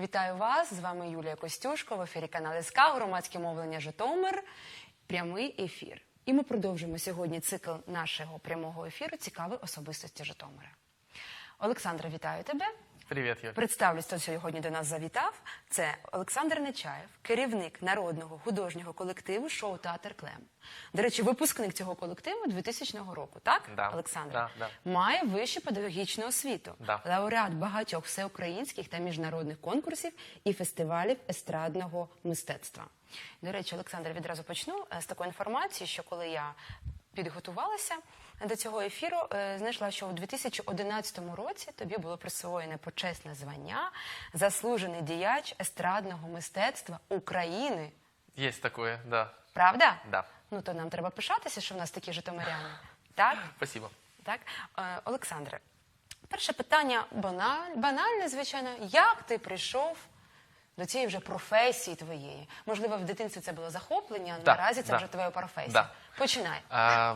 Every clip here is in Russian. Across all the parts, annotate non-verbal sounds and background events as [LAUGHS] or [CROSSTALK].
Вітаю вас! З вами Юлія Костюшко в ефірі канал СК, громадське мовлення Житомир, прямий ефір. І ми продовжуємо сьогодні цикл нашого прямого ефіру Цікаві особистості Житомира. Олександра, вітаю тебе. Привет, Юль. Представлюсь, хто сьогодні до нас завітав. Це Олександр Нечаєв, керівник народного художнього колективу шоу Театр Клем. До речі, випускник цього колективу 2000 року, так, Да, Олександр? да, да. Має вищу педагогічну освіту, Да. лауреат багатьох всеукраїнських та міжнародних конкурсів і фестивалів естрадного мистецтва. До речі, Олександр, відразу почну е, з такої інформації, що коли я підготувалася до цього ефіру, е, знайшла, що у 2011 році тобі було присвоєне почесне звання заслужений діяч естрадного мистецтва України. Есть такое, да. Правда? Да. Ну то нам треба пишатися, що в нас такі житомиряни. Так? Спасибо. Так, Е, Олександре, перше питання баналь, банальне, звичайно. Як ти прийшов до цієї вже професії твоєї? Можливо, в дитинстві це було захоплення, Да, наразі це да. вже твоя професія. Да. Починай. А,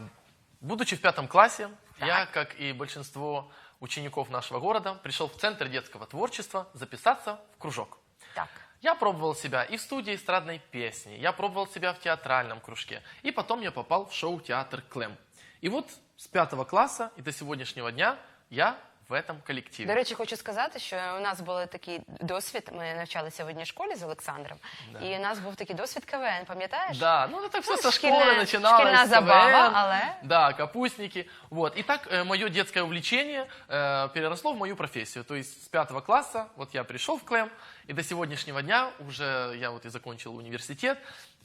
будучи в пятом классе, Так. я, как и большинство учеников нашего города, пришел в Центр детского творчества записаться в кружок. Так. Я пробовал себя и в студии эстрадной песни, я пробовал себя в театральном кружке, и потом я попал в шоу «Театр Клем». И вот с пятого класса и до сегодняшнего дня я в этом коллективе. До речі, хочу сказати, що у нас був такий досвід. Ми навчалися в одній школі з Олександром, і у нас був такий досвід КВН, пам'ятаєш? Да, ну это все Ну, со шкільна- школы начиналось. шкільна с забава, КВН, але- Да, капустники. Вот. И так мое детское увлечение э, переросло в мою профессию. То есть с пятого класса вот я пришел в КЛЭМ, и до сегодняшнего дня уже я вот и закончил университет,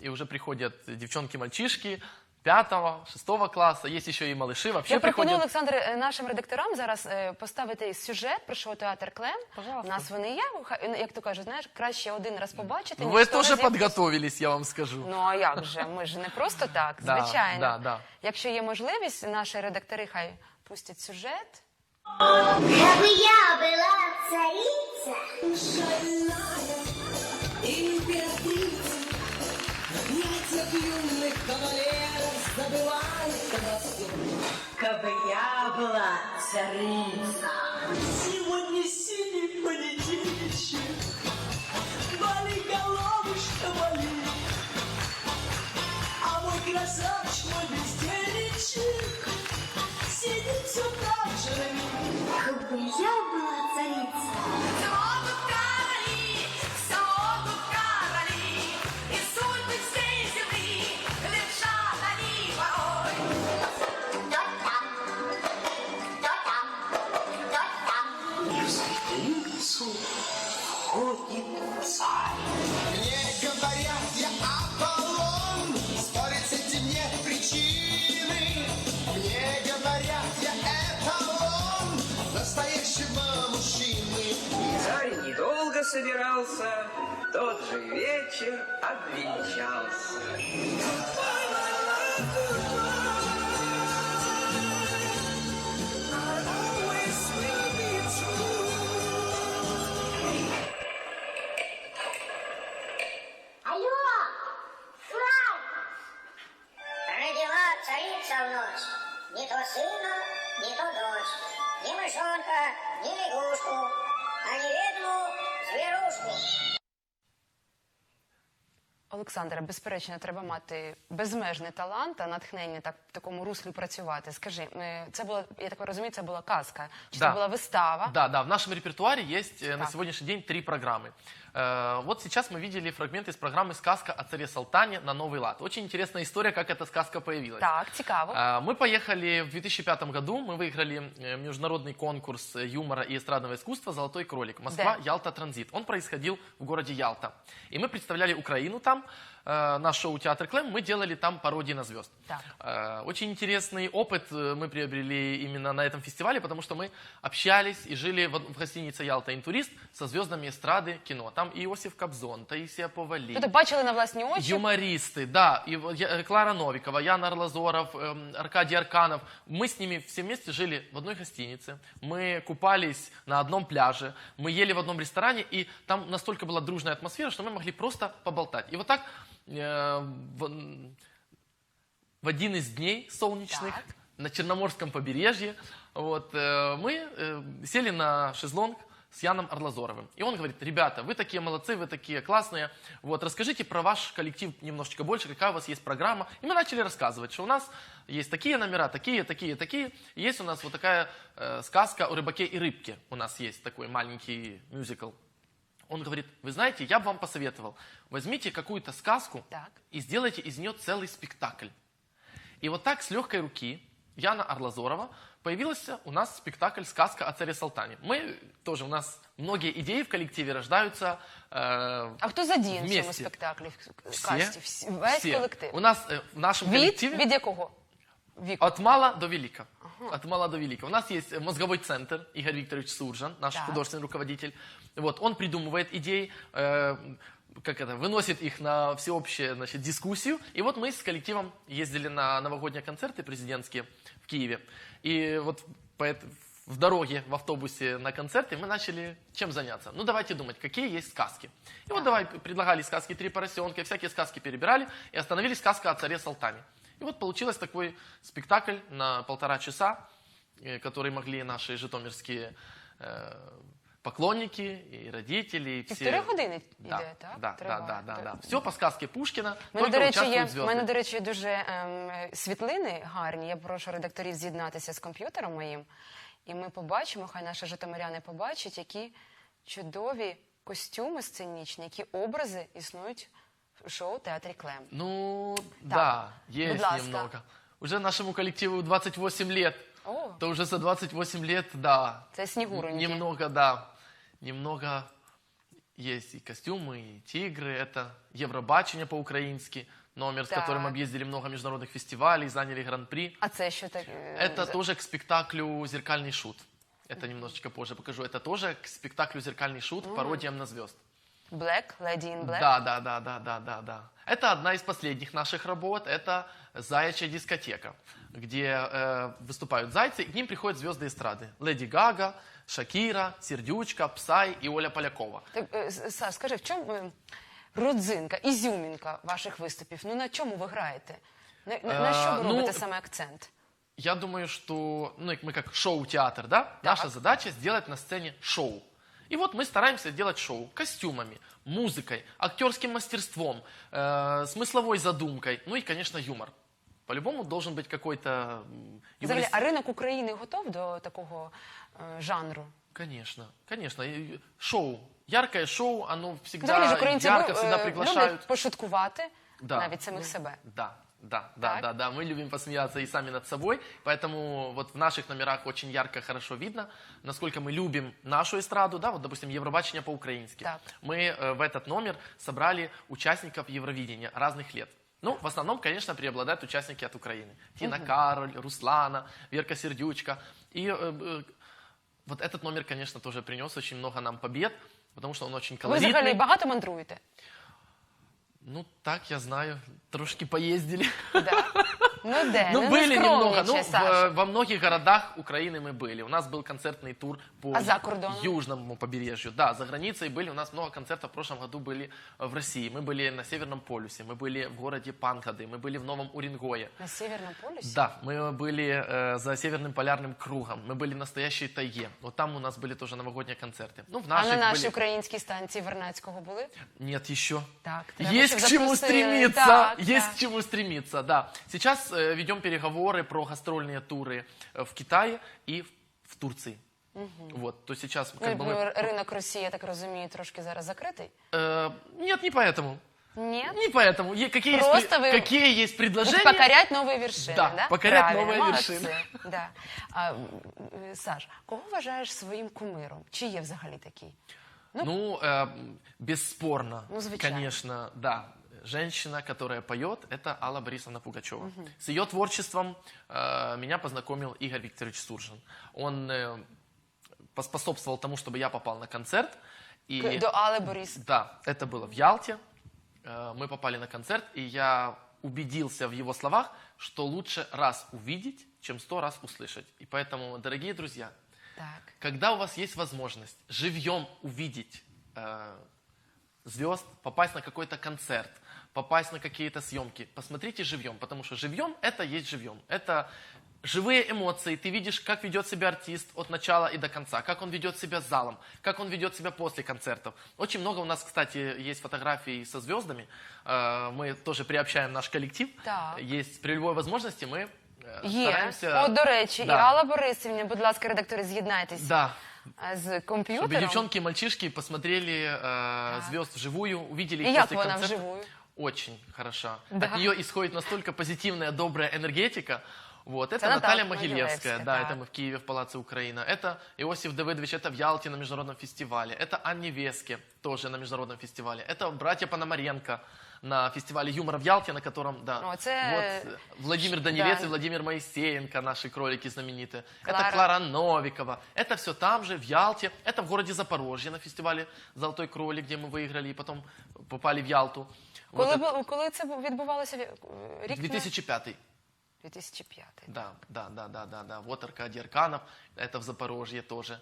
и уже приходят девчонки-мальчишки пятого, шестого класса, есть еще и малыши, вообще Я пропоную, приходят... Олександр, е, нашим редакторам зараз е, поставити сюжет про шоу театр Клем. Пожалуйста. У нас вони є. хай- Як то кажуть, знаєш, краще один раз побачити. Ну, ніж Вы сто тоже разів подготовились, я вам скажу. Ну а як же? Ми ж не просто так, Да, звичайно. да, да. Якщо є можливість, наші редактори хай пустять сюжет. Чтобы я была царица, Императрица, в всем. Кабы я была царица. Сегодня синий понедельничек, Вали, головушка, вали. А мой красавчик, мой бездельничек, Сидит все так же на чтобы я была царица. Кто собирался, тот же вечер обвенчался. Олександра, безперечно, треба мати безмежний талант та натхнення так в такому руслі працювати. Скажи, е, це була, я так розумію, це була казка, чи Да. це була вистава? Да, да, в нашем репертуаре есть э, на Так. сегодняшний день три программы. Э, Вот сейчас мы видели фрагменты из программы «Сказка о царе Салтане» на Новый лад. Очень интересная история, как эта сказка появилась. Так, цікаво. А, Мы поехали в 2005 году, мы выиграли э, международный конкурс э, юмора и эстрадного искусства «Золотой кролик» Москва, Да. Ялта, Транзит. Он происходил в городе Ялта. И мы представляли Украину там, э, наш шоу «Театр Клем», мы делали там пародии на звезд. Так. Э, Очень интересный опыт э, мы приобрели именно на этом фестивале, потому что мы общались и жили в, гостинице «Ялта Интурист» со звездами эстрады кино. Там и Иосиф Кобзон, Таисия Повалий. Тобто бачили на власні очі. Юмористы, да, и э, Клара Новикова, Ян Орлазоров, эм, Аркадий Арканов. Мы с ними все вместе жили в одной гостинице, мы купались на одном пляже, мы ели в одном ресторане, и там настолько была дружная атмосфера, что мы могли просто поболтать. И вот так э, в, в один из дней солнечных Так. на Черноморском побережье вот, э, мы э, сели на шезлонг с Яном Арлазоровым. И он говорит, ребята, вы такие молодцы, вы такие классные, вот, расскажите про ваш коллектив немножечко больше, какая у вас есть программа. И мы начали рассказывать, что у нас есть такие номера, такие, такие, такие. И есть у нас вот такая э, сказка о рыбаке и рыбке. У нас есть такой маленький мюзикл. Он говорит, вы знаете, я бы вам посоветовал, возьмите какую-то сказку Так. и сделайте из нее целый спектакль. И вот так с легкой руки Яна Арлазорова появился у нас спектакль «Сказка о царе Салтане». Мы тоже, у нас многие идеи в коллективе рождаются э, А хто задіян в цьому вместе. спектаклі? В Все, касті? Всі- Весь все. колектив. У нас э, в нашем Від? коллективе... Від якого? Віку? От мала до велика. От мала до велика. У нас есть мозговой центр, Игорь Викторович Суржан, наш Так. художественный руководитель. Вот, он придумывает идеи, э, как это, выносит их на всеобщую значит, дискуссию. И вот мы с коллективом ездили на новогодние концерты президентские в Киеве. И вот по в дороге, в автобусе на концерты мы начали чем заняться. Ну, давайте думать, какие есть сказки. И вот давай предлагали сказки «Три поросенка», всякие сказки перебирали и остановились сказка о царе Салтане. И вот получилось такой спектакль на полтора часа, э, который могли наши житомирские э, поклонники и родители, и все... Півтори години Да, йде, так? да, да, да, да, да. Все по сказке Пушкина, мене, до речі, є, звезды. мене, до речі, дуже ем, світлини гарні. Я прошу редакторів з'єднатися з комп'ютером моїм. І ми побачимо, хай наші житомиряни побачать, які чудові костюми сценічні, які образи існують в шоу театрі Клем. Ну, да, есть ласка. немного. Уже нашему коллективу 28 лет. О, То уже за 28 лет, да, це снігуроньки. немного, да, немного есть и костюмы, и тигры, это Евробачення по-украински, номер, с Так. которым объездили много международных фестивалей, заняли гран-при. А це що так? е, Это тоже к спектаклю «Зеркальный шут». Это немножечко позже покажу. Это тоже к спектаклю «Зеркальный шут» пародиям на звезд. Black, Lady in Black. Да, да, да, да, да, да, да. Это одна из последних наших работ. Это «Заячья дискотека», где э, выступают зайцы, и к ним приходят звезды эстрады. Леди Гага, Шакира, Сердючка, Псай и Оля Полякова. Так, е, С- Саш, скажи, в чому е, родзинка, ізюмінка ваших виступів? Ну на чому ви граєте? На, на, на що ви Е, ну, робите саме акцент? Я думаю, что ну, мы как шоу-театр, да? Наша задача сделать на сцене шоу. И вот мы стараемся делать шоу костюмами, музыкой, актерским мастерством, э, смысловой задумкой, ну и, конечно, юмор. По-любому должен быть какой-то м, Взагалі, юморист- а ринок України готов до такого е, жанру? Конечно, конечно. И Шоу. Яркое шоу, оно всегда Взагалі ж українці ярко, лю- всегда е, приглашают. люблять пошуткувати Да. навіть самих себе. Да, да, да, Так. да, да. Мы любим посмеяться и сами над собой, поэтому вот в наших номерах очень ярко, хорошо видно, насколько мы любим нашу эстраду, да, вот, допустим, Евробачення по-украински. Мы э, в этот номер собрали участников Евровидения разных лет. Ну, в основном, конечно, преобладают участники от Украины. Тина Кароль, Руслана, Верка Сердючка. И э, э, вот этот номер, конечно, тоже принес очень много нам побед, потому что он очень Ви взагалі колоритный. багато мандруєте? Ну, так, я знаю, трошки поездили. Да. Ну де? Ну, не были немного. Ну, скромничай, в- Саша. во многих городах Украины мы были. У нас был концертный тур по А за кордоном? южному побережью. Да, за границей были. У нас много концертов в прошлом году были э, в России. Мы были на Северном полюсе, мы были в городе Панкады, мы были в Новом Уренгое. На Северному полюсі? Да, мы были э, за Северным полярным кругом, мы были в настоящей тайге. Вот там у нас были тоже новогодние концерты. Ну, в А наших на нашій были... українській станції Вернадського були? Нет, еще. Так, треба, Есть щоб к чему запросили. стремиться, Так, есть так. к чему стремиться, да. Сейчас э, ведем переговоры про гастрольные туры э, в Китае и в, в Турции. Вот, то сейчас как бы Ну, мы... ринок Росії, я так розумію, трошки зараз закритий? Э, нет, не поэтому. Ні? Не поэтому. Е- Какие, есть, Просто при- вы- какие есть предложения? Покорять новые вершины, Да, да? покорять Правильно, новые молодці. вершины. [LAUGHS] Да. А, м, м, Саш, кого вважаєш своїм кумиром? Чи є взагалі такий? Ну, э, бесспорно, Ну, звучало. конечно, да. Женщина, которая поет, это Алла Борисовна Пугачева. С ее творчеством э, меня познакомил Игорь Викторович Суржин. Он э, поспособствовал тому, чтобы я попал на концерт. И... К- До Алли Борис. Да, это было в Ялте. Э, Мы попали на концерт, и я убедился в его словах, что лучше раз увидеть, чем сто раз услышать. И поэтому, дорогие друзья, Так. когда у вас есть возможность живьем увидеть э, звезд, попасть на какой-то концерт, попасть на какие-то съемки, посмотрите живьем, потому что живьем это есть живьем. Это живые эмоции, ты видишь, как ведет себя артист от начала и до конца, как он ведет себя с залом, как он ведет себя после концертов. Очень много у нас, кстати, есть фотографий со звездами. Э, Мы тоже приобщаем наш коллектив. Так. Есть при любой возможности мы э, Є. стараемся... От, до речі, Да. і Алла Борисівна, будь ласка, редактори, з'єднайтеся Да, е, з чтобы комп'ютером. девчонки и мальчишки посмотрели э, звезд вживую, увидели их І як после вона концерта. вживую? Очень хороша. Да. От нее исходит настолько позитивная, добрая энергетика. Вот, это Это Наталья Наталья Могилевская, Могилевская, да, так. это мы в Киеве в Палаце Украина. Это Иосиф Давыдович, это в Ялте на международном фестивале. Это Анне Веске, тоже на международном фестивале. Это братья Пономаренко на фестивале юмора в Ялте, на котором, да. О, це- Вот, Владимир Данилец Да. и Владимир Моисеенко, наши кролики знаменитые. Клара. Это Клара Новикова. Это все там же, в Ялте. Это в городе Запорожье на фестивале «Золотой кролик», где мы выиграли и потом попали в Ялту. Коли, это бу- коли це бу- відбувалося? Рік 2005 2005. Да, да, да, да, да, да. Вот Аркадий Арканов, это в Запорожье тоже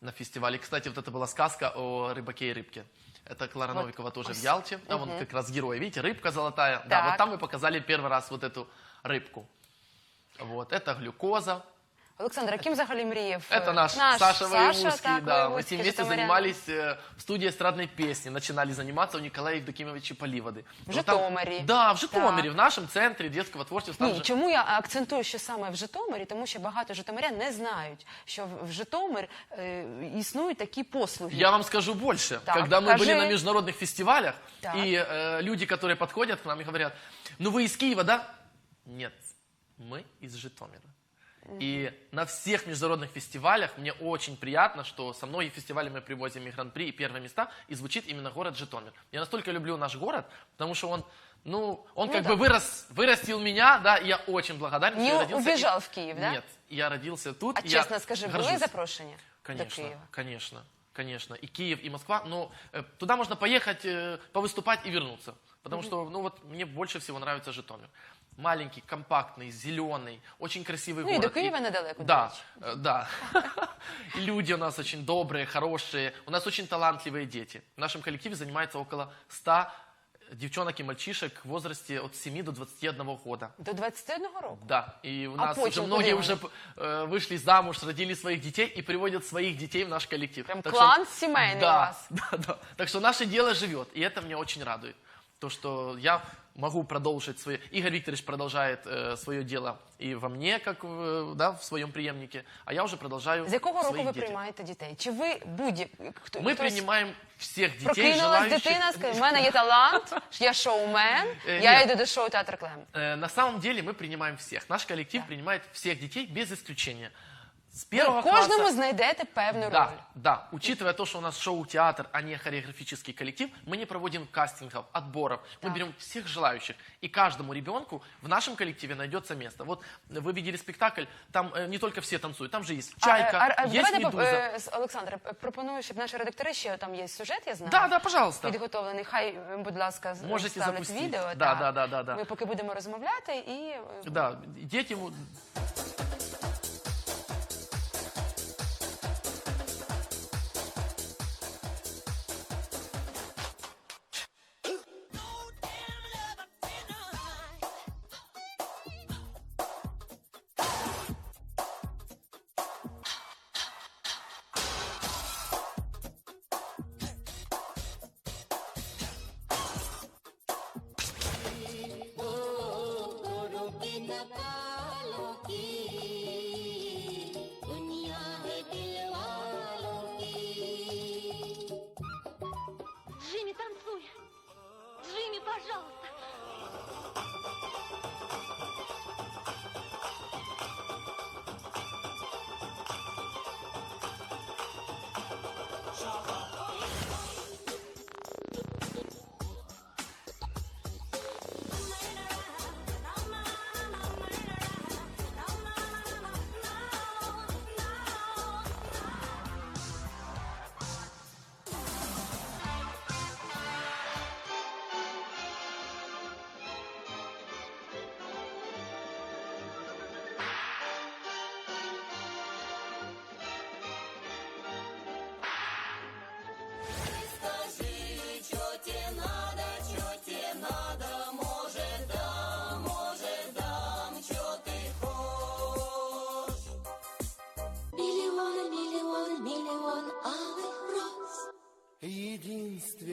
на фестивале. Кстати, вот это была сказка о рыбаке и рыбке. Это Клара Вот Новикова тоже ось. в Ялте. Там он как раз герой. Видите, рыбка золотая. Да, Так. вот там мы показали первый раз вот эту рыбку. Вот, это глюкоза. Олександр, а ким взагалі мріяв? е, Это наш, Саша Воевузский, так, да. Мы с Воєвузький, ним вместе Житомирян. занимались э, в студии эстрадной песни. Начинали заниматься у Николая Евдокимовича Поливоды. В Вот там- Житомире. Да, в Житомире, Так. в нашем центре детского творчества. Там Ні, же- чому я акцентую, що саме в Житомирі? Тому що багато житомирян не знають, що в в Житомир е, існують такі послуги. Я вам скажу больше. Так, Когда мы скажи. были на международных фестивалях, Так. и э, люди, которые подходят к нам и говорят, ну вы из Киева, да? Нет, мы из Житомира. И на всех международных фестивалях мне очень приятно, что со многих фестивалей мы привозим и гран-при, и первые места, и звучит именно город Житомир. Я настолько люблю наш город, потому что он, ну, он как да. бы вырос, вырастил меня, да, и я очень благодарен, Не что я родился. убежал и- в Киев, да? Нет, я родился тут. А и я чесно скажи, були горжусь. запрошення до Конечно, Києва? конечно, конечно. И Киев, и Москва. Но э, туда можно поехать, э, повыступать и вернуться. Потому что, ну вот, мне больше всего нравится Житомир. Маленький, компактный, зеленый, очень красивый Ну, и город. до Киева недалеко, Да, э, да. [LAUGHS] И люди у нас очень добрые, хорошие. У нас очень талантливые дети. В нашем коллективе занимается около 100 девчонок и мальчишек в возрасте от 7 до 21 года. До 21 року. Да, и у А нас почему уже многие уже э, вышли замуж, родили своих детей и приводят своих детей в наш коллектив. Прям Так клан семейный у да, вас. [LAUGHS] Да, да. Так что наше дело живет, и это меня очень радует. То, что я могу продолжить свое... Игорь Викторович продолжает э, свое дело и во мне, как в, да, в своем преемнике, а я уже продолжаю З якого в року своих ви детях. приймаєте дітей? Чи ви будь хто Мы хтось принимаем всех детей, прокинулась желающих... дитина, сказала, в мене є талант, я шоумен, Е, я ні. йду до шоу театр Клем. Э, На самом деле мы принимаем всех. Наш коллектив принимает всех детей без исключения. С первого Ви кожному класса... знайдете певну Да, роль. да. Учитывая то, что у нас шоу-театр, а не хореографический коллектив, мы не проводим кастингов, отборов. Мы берем всех желающих. И каждому ребенку в нашем коллективе найдется место. Вот вы видели спектакль, там э, не только все танцуют, там же есть чайка, а, а, есть давайте, поп- медуза. е, з- Олександре, п- пропоную, щоб наші редактори ще там є сюжет, я знаю. Да, да, пожалуйста. Підготовлений. Хай, е, будь ласка, з- Можете ставлять запустити. відео. Да, так. да, да, да, да. Ми поки будемо розмовляти і е, Да, дети...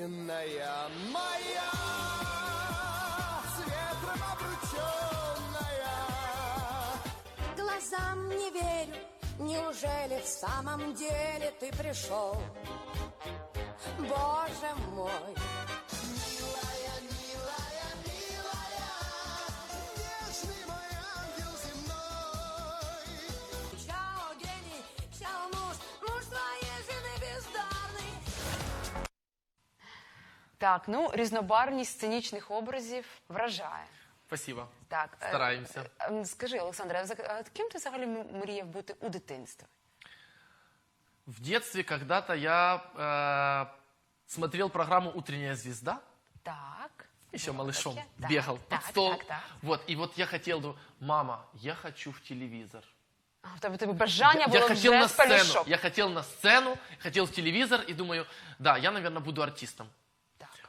истинная моя, с ветром обрученная. Глазам не верю, неужели в самом деле ты пришел? Боже мой, Так, ну різнобарвність сценічних образів вражає. Спасибо. Так, е, Стараємося. е, е, Скажи, Олександре, а взаг- а ким ти взагалі м- мріяв бути у дитинстві? В детстве когда-то я э, смотрел программу «Утренняя звезда». Так. Еще було малышом таке. Так, бегал так, под стол. Так, так. Вот, и вот я хотел, думаю, мама, я хочу в телевизор. А в тебе тебе бажання я, було я хотел вже на з сцену, пелюшок. я хотел на сцену, хотел в телевизор и думаю, да, я, наверное, буду артистом.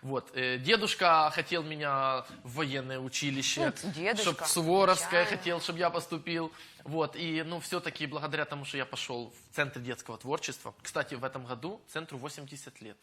Вот, э, дедушка хотел меня в военное училище, Ну, дедушка, чтоб в Суворовское печально. хотел, чтобы я поступил. Вот, и, ну, все-таки благодаря тому, что я пошел в Центр детского творчества. Кстати, в этом году центру 80 лет.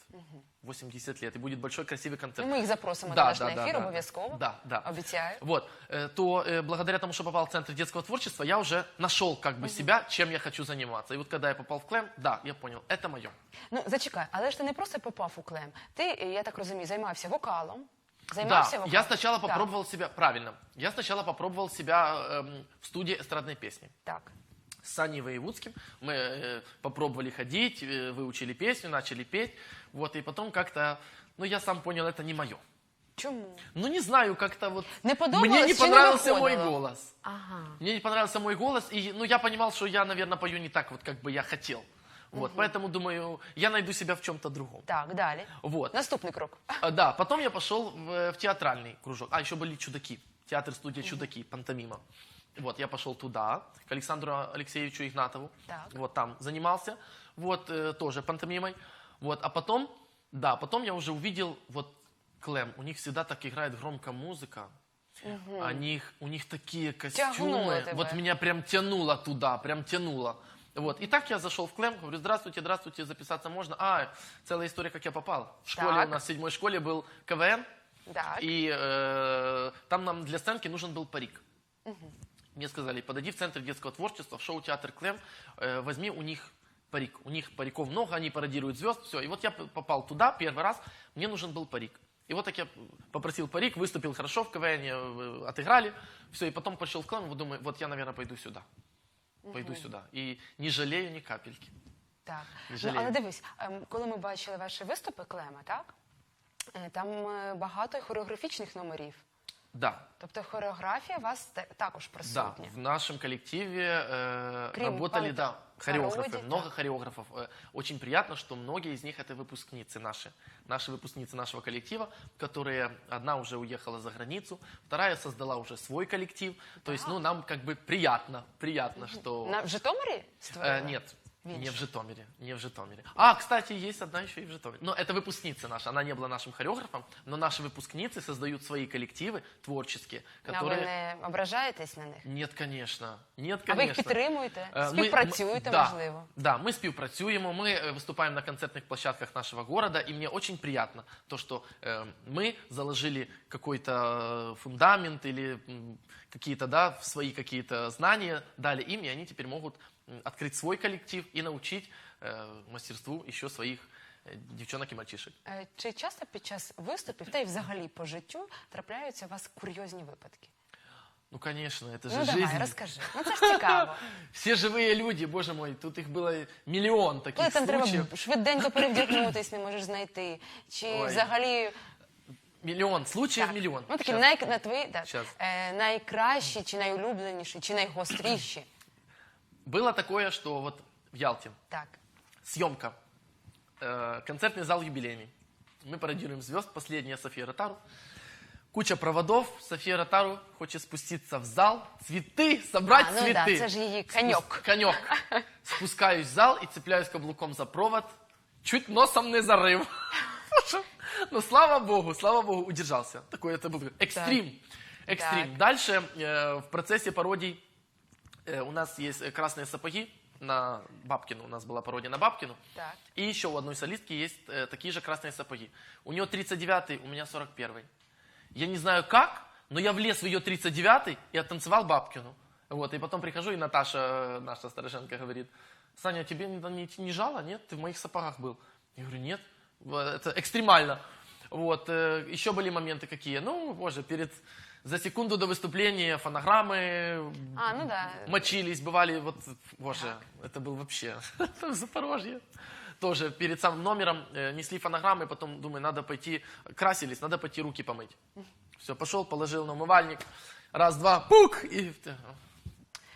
80 лет, и будет большой красивый концерт. Ну, ми їх запросимо Да, на наш да, да, ефір да, обов'язково. Да, да. Обіцяю. Вот, э, то э, благодаря тому, что попал в Центр детского творчества, я уже нашел как бы себя, чем я хочу заниматься. И вот когда я попал в Клэм, да, я понял, это мое. Ну, зачекай, але ж ти не просто попав у клем. Ти, я так розумію, займався вокалом. Займався Да, я сначала попробовал себя, правильно, я сначала попробовал себя эм, в студии эстрадной песни. Так. С Саней Воевудским мы э, попробовали ходить, э, выучили песню, начали петь. Вот, и потом как-то, ну, я сам понял, это не мое. Чому? Ну, не знаю, как-то вот... Не подобалось Мне не чи не понравился мой голос. Ага. Мне не понравился мой голос, и ну, я понимал, что я, наверное, пою не так, вот как бы я хотел. Вот, поэтому думаю, я найду себя в чем-то другом. Так, далі. Вот. Наступний крок. А, Да, потом я пошел в, в театральный кружок. А, еще были чудаки. Театр-студия чудаки, пантомима. Вот, я пошел туда, к Александру Алексеевичу Игнатову. Так. Вот там занимался, вот, э, тоже пантомимой. Вот, а потом, да, потом я уже увидел, вот, Клэм, у них всегда так играет громко музыка. Они, у них такие Тягнуло костюмы. тебя. Вот меня прям тянуло туда, прям тянуло. Вот. И так я зашел в Клэм, говорю, здравствуйте, здравствуйте, записаться можно? А, целая история, как я попал. В школе, Так. у нас в седьмой школе был КВН, Так. и э, там нам для сценки нужен был парик. Мне сказали, подойди в Центр детского творчества, в шоу-театр Клэм, э, возьми у них парик. У них париков много, они пародируют звезд, все. И вот я попал туда первый раз, мне нужен был парик. И вот так я попросил парик, выступил хорошо в КВН, э, отыграли, все, и потом пошел в вот думаю, вот я, наверное, пойду сюда. Пойду сюди. І не жалею ні капельки. Так. Не Ну, але дивись, ем, коли ми бачили ваші виступи Клема, так? Е, Там е, багато хореографічних номерів. Да, Тобто хореографія у вас те- також Да, присутня. в нашем коллективе э, Крім работали, пан- да, хореографы, пародий, много хореографов. Э, Очень приятно, что многие из них это выпускницы наши, наши выпускницы нашего коллектива, которые одна уже уехала за границу, вторая создала уже свой коллектив. То есть, ну, нам как бы приятно, приятно, что... На, в створили? Э, нет, В не в іншому. Житомире, не в Житомире. А, кстати, есть одна еще и в Житомире. Но это выпускница наша, она не была нашим хореографом, но наши выпускницы создают свои коллективы творческие, А ви которые... не ображаєтесь на них? Нет, конечно. Нет, А ви їх конечно. підтримуєте? Е, ми- Співпрацюєте, ми- да, можливо? Да, мы співпрацюємо, мы э, выступаем на концертных площадках нашего города, и мне очень приятно то, что э, мы заложили какой-то э, фундамент или м, какие-то, да, свои какие-то знания, дали им, и они теперь могут м, открыть свой коллектив и научить э, мастерству еще своих э, девчонок и мальчишек. Е, Чи часто під час виступів, та й взагалі по життю, трапляються у вас курйозні випадки? Ну, конечно, это же Ну жизнь. давай, розкажи. Ну це ж цікаво. [LAUGHS] Все живые люди, боже мой, тут их было миллион таких Коли там случаев. треба швиденько перевдягнутись, [LAUGHS] не можеш знайти. Чи Ой. взагалі Миллион, случаев так, миллион. ну такі Щас. най, на твої, так, Щас. е, найкращі, чи найулюбленіші, чи найгостріші. Было такое, что вот в Ялте Так. съемка, э, концертный зал юбилейный. Мы пародируем звезд, последняя София Ротару. Куча проводов, София Ротару хочет спуститься в зал, цветы, собрать А, ну цветы. да, это же ей конек. Спус- конек. Спускаюсь в зал и цепляюсь каблуком за провод. Чуть носом не зарыв. [LAUGHS] Но слава богу, слава богу, удержался. Такой это был экстрим. Экстрим. Дальше э, в процессе пародий у нас есть э, красные сапоги на Бабкину. У нас была пародия на Бабкину. Так. И еще у одной солистки есть э, такие же красные сапоги. У нее 39-й, у меня 41-й. Я не знаю как, но я влез в ее 39-й и оттанцевал Бабкину. Вот, и потом прихожу, и Наташа, э, наша Старошенко, говорит, Саня, тебе не, не, не жало, нет? Ты в моих сапогах был. Я говорю, нет, это экстремально. Вот, э, еще были моменты какие? Ну, боже, перед, за секунду до выступления фонограммы А, ну да. мочились, бывали, вот, боже, это был вообще [LAUGHS] в Запорожье. Тоже перед самым номером э, несли фонограммы, потом думаю, надо пойти, красились, надо пойти руки помыть. Все, пошел, положил на умывальник, раз, два, пук, и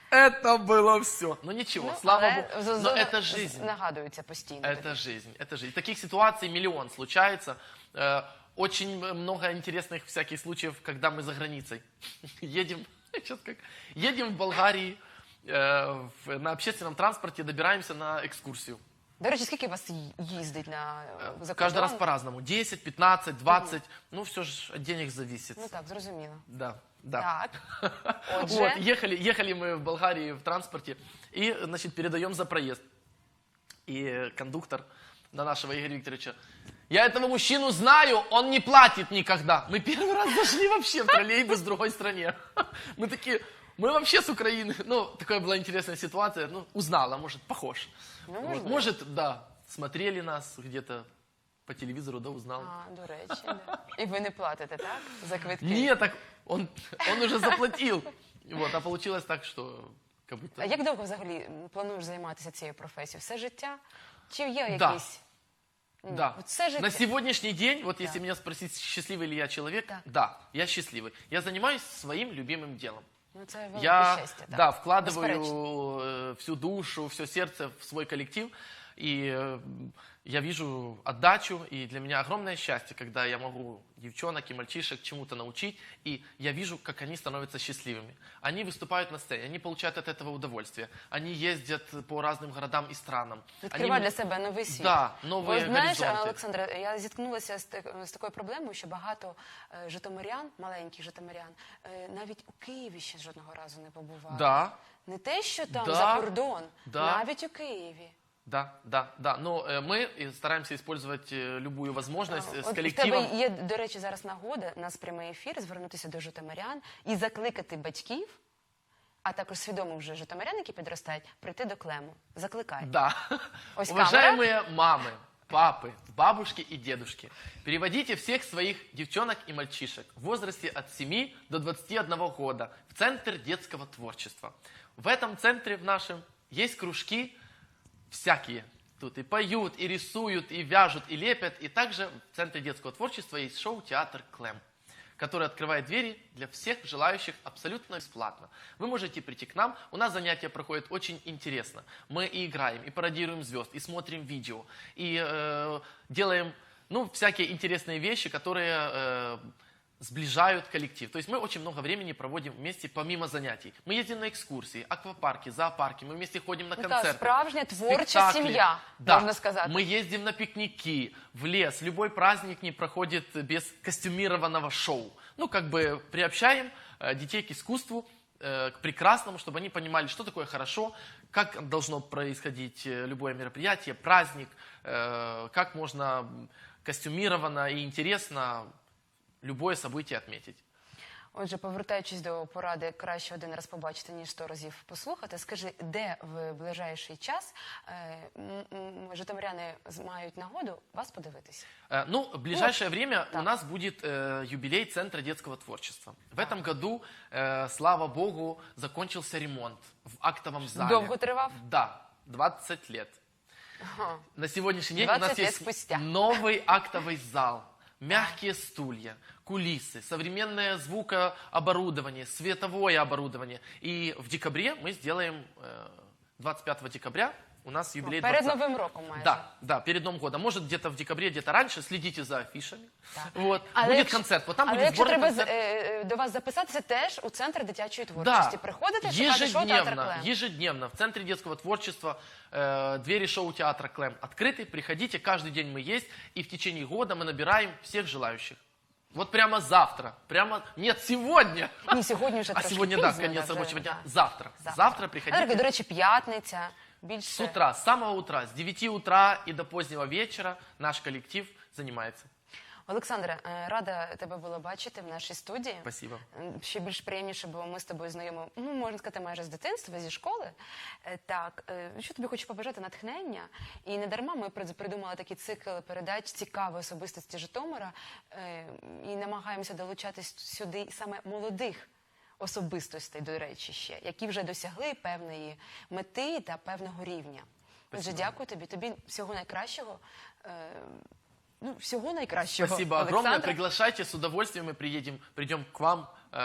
это было все. Ну ничего, Ну, слава але богу, з- но з- это з- жизнь. Нагадується постійно. Это жизнь, это жизнь. Таких ситуаций миллион случается. Э, Очень много интересных всяких случаев, когда мы за границей. [LAUGHS] Едем, сейчас [LAUGHS] как, едем в Болгарии э, в- на общественном транспорте, добираемся на экскурсию. До речі, скільки вас ї- їздить на е, за Каждый раз кордон? по-разному. 10, 15, 20. Ну, все же от денег зависит. Ну так, зрозуміло. Да, да. Так. [LAUGHS] Отже, Вот, ехали, ехали мы в Болгарии в транспорте и, значит, передаем за проезд. И э, кондуктор на нашего Игоря Викторовича, я этого мужчину знаю, он не платит никогда. Мы первый раз зашли вообще в троллейбус в другой стране. [LAUGHS] Мы такие, мы вообще с Украины. Ну, такая была интересная ситуация. Ну, узнала, может, похож. Ну, Вот, можливо. Может, да, смотрели нас где-то по телевизору, да, узнал. а, до речі, да. і ви не платите, так? За квитки? Нет, так он, он уже заплатил. Вот, а получилось так, что как будто... А як довго взагалі м, плануєш займатися цією професією? Все життя? Чи є Да. якісь? м, Да. от Все. На сегодняшний день, вот Да. если меня спросить, счастливый ли я человек, Так. да, я счастливый. Я занимаюсь своим любимым делом. Ну, це Я, щастя. Так. да, вкладываю Безперечно. э, всю душу, все сердце в свой коллектив. И э, я вижу отдачу, и для меня огромное счастье, когда я могу девчонок и мальчишек чему-то научить, и я вижу, как они становятся счастливыми. Они выступают на сцене, они получают от этого удовольствие. Они ездят по разным городам и странам. Відкриває Они- для себе новий світ. Да, нові Ось, знаєш, горизонти. Олександре, я зіткнулася з, так- з такою проблемою, що багато е, житомирян, маленьких житомирян, е, навіть у Києві ще жодного разу не побували. Да, Не те, що там Да. за кордон, Да. навіть у Києві. Да, да, да. Но э, мы э, стараемся использовать э, любую возможность э, с От в коллективом. тебе є, до речі, зараз нагода у нас прямий ефір звернутися до житомирян і закликати батьків, а також свідомих вже житомирян, які підростають, прийти до клему. Закликай. Да. Ось Уважаемые мамы, папы, бабушки и дедушки, переводите всех своих девчонок и мальчишек в возрасте от 7 до 21 года в Центр детского творчества. В этом центре в нашем есть кружки всякие. Тут и поют, и рисуют, и вяжут, и лепят. И также в Центре детского творчества есть шоу-театр «Клэм», который открывает двери для всех желающих абсолютно бесплатно. Вы можете прийти к нам, у нас занятия проходят очень интересно. Мы и играем, и пародируем звезд, и смотрим видео, и э, делаем ну, всякие интересные вещи, которые э, сближают коллектив. То есть мы очень много времени проводим вместе помимо занятий. Мы ездим на экскурсии, аквапарки, зоопарки, мы вместе ходим на концерты. справжня творча спектакли. сім'я, Да. можна сказати. Мы ездим на пикники, в лес. Любой праздник не проходит без костюмированного шоу. Ну, как бы приобщаем э, детей к искусству, э, к прекрасному, чтобы они понимали, что такое хорошо, как должно происходить э, любое мероприятие, праздник, как можно костюмированно и интересно любое событие отметить. Отже, повертаючись до поради, краще один раз побачити, ніж сто разів послухати. Скажи, де в ближайший час е, м- м- житомиряни з- мають нагоду вас подивитися? Э, Ну, в ближайшее время так. у нас будет э, юбилей Центра детского творчества. В этом году, э, слава богу, закончился ремонт в актовом зале. Долго тревав? Да, 20 лет. Ага. На сегодняшний день 20 у нас лет есть спустя. новый актовый зал, мягкие стулья, кулисы, современное звукооборудование, световое оборудование. И в декабре мы сделаем, э, 25 декабря у нас юбилей Перед 20. Новим роком майже. Да, да, перед Новым годом. Может, где-то в декабре, где-то раньше. Следите за афишами. Вот. Але будет якщо- концерт. Вот там але будет якщо треба концерт. до вас записатися теж у центр дитячої Да, творчості. Приходите, шукати шоу театр ежедневно, Клем. ежедневно в Центре детского творчества э, двери шоу-театра «Клэм» открыты. Приходите, каждый день мы есть. И в течение года мы набираем всех желающих. Вот прямо завтра. Прямо... Нет, сегодня. Ні, сьогодні вже А трошки сегодня, да, пізно, конец вже, рабочего дня. да. Завтра. Завтра приходите. До речі, п'ятниця. Більше С утра, с самого утра, с 9 утра и до позднего вечера наш коллектив занимается. Олександре, е, рада тебе було бачити в нашій студії. Спасибо. Ще більш приємніше, бо ми з тобою знайомі, ну, можна сказати, майже з дитинства, зі школи. Е, Так, е, що тобі хочу побажати натхнення. І не дарма ми придумали такий цикл передач цікавої особистості Житомира і намагаємося долучати сюди саме молодих особистостей, до речі, ще, які вже досягли певної мети та певного рівня. Отже, дякую тобі. Тобі всього найкращого. е, Ну, всього найкращого. Спасибо огромное. Олександре. Приглашайте, с удовольствием мы приедем, придем к вам э,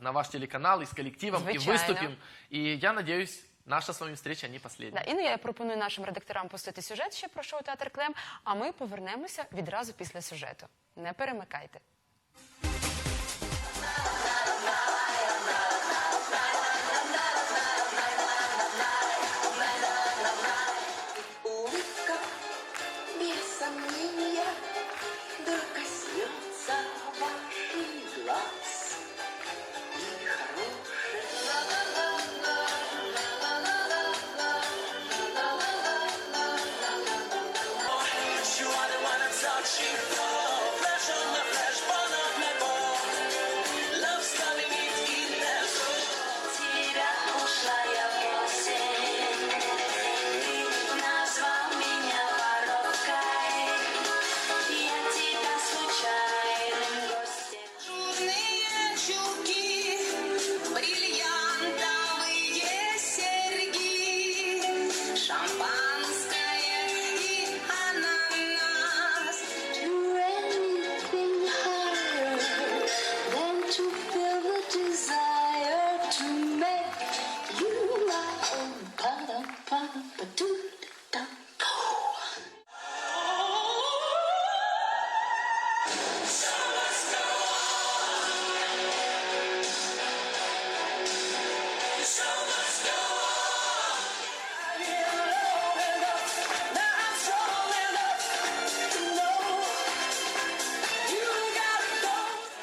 на ваш телеканал и с коллективом, и Звичайно. выступим. И я надеюсь, наша с вами встреча не последняя. Да, і ну, я пропоную нашим редакторам пустити сюжет ще про шоу Театр Клем, а ми повернемося відразу після сюжету. Не перемикайте.